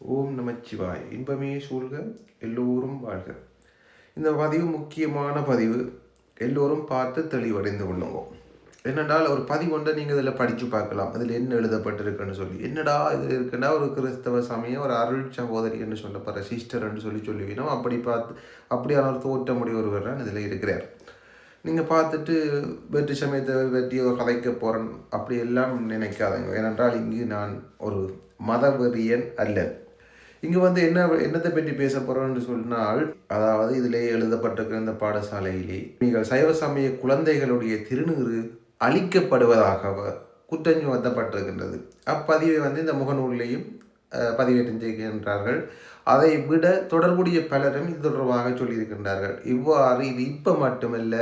ஓம் நமச்சிவாய். இன்பமே சூழ்க எல்லோரும் வாழ்க. இந்த பதிவு முக்கியமான பதிவு. எல்லோரும் பார்த்து தெளிவடைந்து கொள்ளுங்க. என்னென்றால் ஒரு பதிவு ஒன்றை நீங்கள் இதில் படித்து பார்க்கலாம். அதில் என்ன எழுதப்பட்டிருக்குன்னு சொல்லி. என்னடா இதில் இருக்குன்னா ஒரு கிறிஸ்தவ சமயம் ஒரு அருள் சகோதரி என்று சொல்லப்படுற சிஸ்டர்ன்னு சொல்லி சொல்லுவீனோ அப்படி பார்த்து அப்படியான ஒரு தோற்ற ஒருவர் தான் இதில் இருக்கிறார். நீங்கள் பார்த்துட்டு வெற்றி சமயத்தை வெற்றி ஒரு கதைக்க போகிறேன் அப்படி எல்லாம் நினைக்காதீங்க. ஏனென்றால் இங்கு நான் ஒரு மதவெறியன் அல்ல. இங்கே வந்து என்ன என்னத்தை பற்றி பேச போகிறோம்னு சொன்னால் அதாவது இதிலே எழுதப்பட்டிருக்கிற இந்த பாடசாலையிலே நீங்கள் சைவ சமய குழந்தைகளுடைய திருநீறு அழிக்கப்படுவதாக குற்றம் வந்தப்பட்டிருக்கின்றது. அப்பதிவை வந்து இந்த முகநூலையும் பதிவேற்றம் செய்கின்றார்கள். அதை விட தொடர்புடைய பலரும் இது தொடர்பாக சொல்லியிருக்கின்றார்கள். இவ்வாறு இது இப்போ மட்டுமல்ல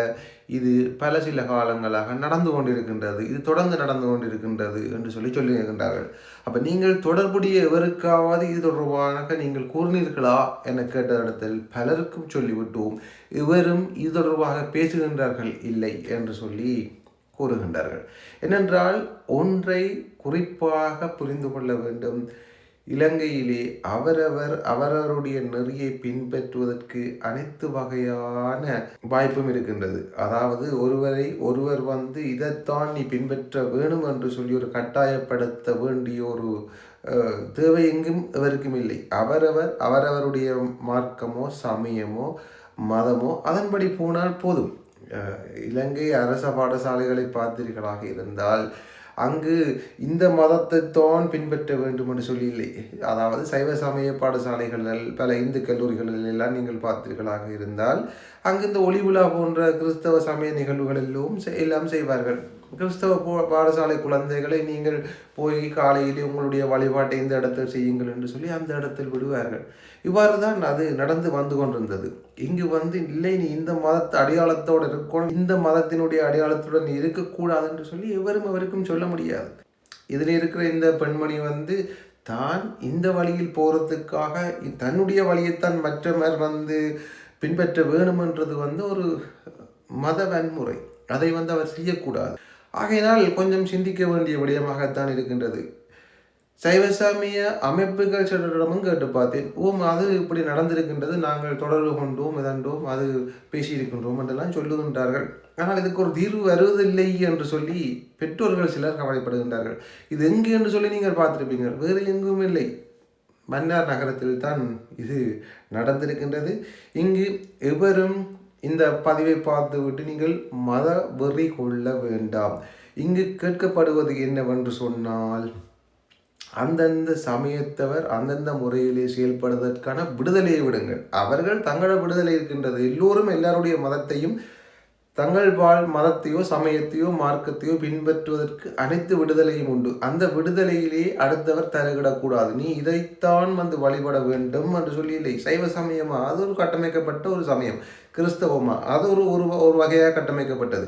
இது பல சில காலங்களாக நடந்து கொண்டிருக்கின்றது. இது தொடர்ந்து நடந்து கொண்டிருக்கின்றது என்று சொல்லி சொல்லியிருக்கின்றார்கள். அப்போ நீங்கள் தொடர்புடைய எவருக்காவது இது தொடர்பாக நீங்கள் கூறினீர்களா என கேட்ட இடத்தில் பலருக்கும் சொல்லிவிட்டோம். இவரும் இது தொடர்பாக பேசுகின்றார்கள் இல்லை என்று சொல்லி கூறுகின்றார்கள். ஏனென்றால் ஒன்றை குறிப்பாக புரிந்து கொள்ள வேண்டும். இலங்கையிலே அவரவர் அவரவருடைய நெறியை பின்பற்றுவதற்கு அனைத்து வகையான வாய்ப்பும் இருக்கின்றது. அதாவது ஒருவரை ஒருவர் வந்து இதைத்தான் நீ பின்பற்ற வேணும் என்று சொல்லி ஒரு கட்டாயப்படுத்த வேண்டிய ஒரு தேவை எங்கும் எவருக்கும் இல்லை. அவரவர் அவரவருடைய மார்க்கமோ சமயமோ மதமோ அதன்படி போனால் போதும். இலங்கை அரச பாடசாலைகளை பார்த்தீர்களாக இருந்தால் அங்கு இந்த மதத்தை தான் பின்பற்ற வேண்டும் என்று சொல்லி இல்லை அதாவது சைவ சமய பாடசாலைகளில் பல இந்து கல்லூரிகளில் எல்லாம் நீங்கள் பார்த்தீர்களாக இருந்தால் அங்கு இந்த ஒளி விழா போன்ற கிறிஸ்தவ சமய நிகழ்வுகள் எல்லாம் எல்லாம் செய்வார்கள். கிறிஸ்தவ பாடசாலை குழந்தைகளை நீங்கள் போய் காலையிலே உங்களுடைய வழிபாட்டை இந்த இடத்தில் செய்யுங்கள் என்று சொல்லி அந்த இடத்தில் விடுவார்கள். இவ்வாறு தான் அது நடந்து வந்து கொண்டிருந்தது. இங்கு வந்து இல்லை நீ இந்த மதத்து அடையாளத்தோடு இருக்கணும் இந்த மதத்தினுடைய அடையாளத்துடன் இருக்கக்கூடாது என்று சொல்லி எவரும் அவருக்கும் சொல்ல முடியாது. இதில் இருக்கிற இந்த பெண்மணி வந்து தான் இந்த வழியில் போகிறதுக்காக தன்னுடைய வழியைத்தான் மற்றவர் வந்து பின்பற்ற வேணுமென்றது வந்து ஒரு மத வன்முறை. அதை வந்து அவர் செய்யக்கூடாது. ஆகையினால் கொஞ்சம் சிந்திக்க வேண்டிய விடயமாகத்தான் இருக்கின்றது. சைவ அமைப்புகள் சிலரிடமும் கேட்டு பார்த்தேன். ஓம் அது இப்படி நடந்திருக்கின்றது. நாங்கள் தொடர்பு கொண்டோம் இதண்டோம் அது பேசியிருக்கின்றோம் என்றெல்லாம் சொல்லுகின்றார்கள். ஆனால் இதுக்கு ஒரு தீர்வு வருவதில்லை என்று சொல்லி பெற்றோர்கள் சிலர் கவலைப்படுகின்றார்கள். இது எங்கு என்று சொல்லி நீங்கள் பார்த்துருப்பீங்க வேறு எங்கும் இல்லை. மன்னார் நகரத்தில் தான் இது நடந்திருக்கின்றது. இங்கு எவரும் இந்த பதிவை பார்த்துவிட்டு நீங்கள் மத வெறி கொள்ள வேண்டாம். இங்கு கேட்கப்படுவது என்னவென்று சொன்னால் அந்தந்த சமயத்தவர் அந்தந்த முறையிலே செயல்படுவதற்கான விடுதலையை விடுங்கள். அவர்கள் தங்களோட விடுதலை இருக்கின்றது. எல்லோரும் எல்லாருடைய மதத்தையும் தங்கள் வாழ் மதத்தையோ சமயத்தையோ மார்க்கத்தையோ பின்பற்றுவதற்கு அனைத்து விடுதலையும் உண்டு. அந்த விடுதலையிலே அடுத்தவர் தருகிடக்கூடாது நீ இதைத்தான் வந்து வழிபட வேண்டும் என்று சொல்லி இல்லை சைவ சமயமா அது ஒரு கட்டமைக்கப்பட்ட ஒரு சமயம். கிறிஸ்தவமா அது ஒரு ஒரு ஒரு வகையாக கட்டமைக்கப்பட்டது.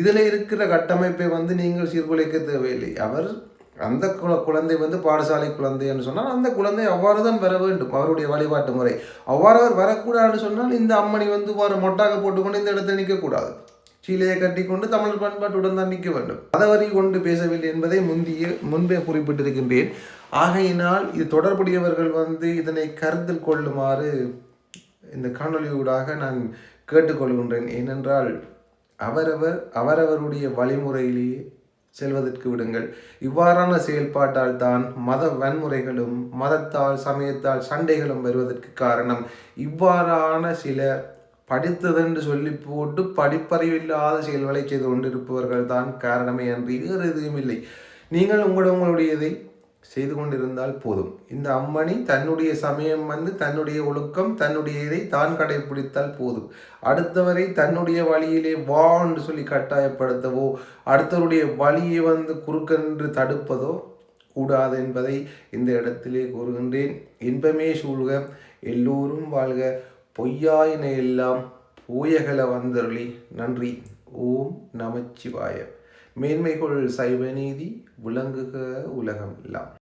இதில் இருக்கிற கட்டமைப்பை வந்து நீங்கள் சீர்குலைக்க தேவையில்லை. அவர் அந்த குழந்தை வந்து பாடசாலை குழந்தைன்னு சொன்னால் அந்த குழந்தை அவ்வாறு தான் வர வேண்டும். அவருடைய வழிபாட்டு முறை. அவ்வாறு அவர் வரக்கூடாதுன்னு சொன்னால் இந்த அம்மணி வந்து வார மொட்டாக போட்டுக்கொண்டு இந்த இடத்துல நிற்கக்கூடாது. சீலையை கட்டிக்கொண்டு தமிழ் பண்பாட்டுடன் தான் நிற்க வேண்டும். மதவரி கொண்டு பேசவில்லை என்பதை முந்திய முன்பே குறிப்பிட்டிருக்கின்றேன். ஆகையினால் இது தொடர்புடையவர்கள் வந்து இதனை கருத்தில் கொள்ளுமாறு இந்த காணொளியூடாக நான் கேட்டுக்கொள்கின்றேன். ஏனென்றால் அவரவர் அவரவருடைய வழிமுறையிலேயே செல்வதற்கு விடுங்கள். இவ்வாறான செயல்பாட்டால் தான் மத வன்முறைகளும் மதத்தால் சமயத்தால் சண்டைகளும் வருவதற்கு காரணம். இவ்வாறான சில படித்ததென்று சொல்லி போட்டு படிப்பறிவில்லாத செயல்களை செய்து கொண்டிருப்பவர்கள் தான் காரணமே அன்றி. வேறு எதுவும் இல்லை. நீங்கள் உங்களோட உங்களுடையதை செய்து கொண்டிருந்தால் போதும். இந்த அம்மணி தன்னுடைய சமயம் வந்து தன்னுடைய ஒழுக்கம் தன்னுடைய இதை தான் கடைபிடித்தால் போதும். அடுத்தவரை தன்னுடைய வழியிலே வா என்று சொல்லி கட்டாயப்படுத்தவோ அடுத்தவருடைய வழியை வந்து குறுக்கென்று தடுப்பதோ கூடாது என்பதை இந்த இடத்திலே கூறுகின்றேன். இன்பமே சூழ்க எல்லோரும் வாழ்க. பொய்யாயின எல்லாம் போயகல வந்தருளி. நன்றி. ஓம் நமச்சிவாய. மேன்மைகொள் சைவநீதி விளங்குக உலகம் எல்லாம்.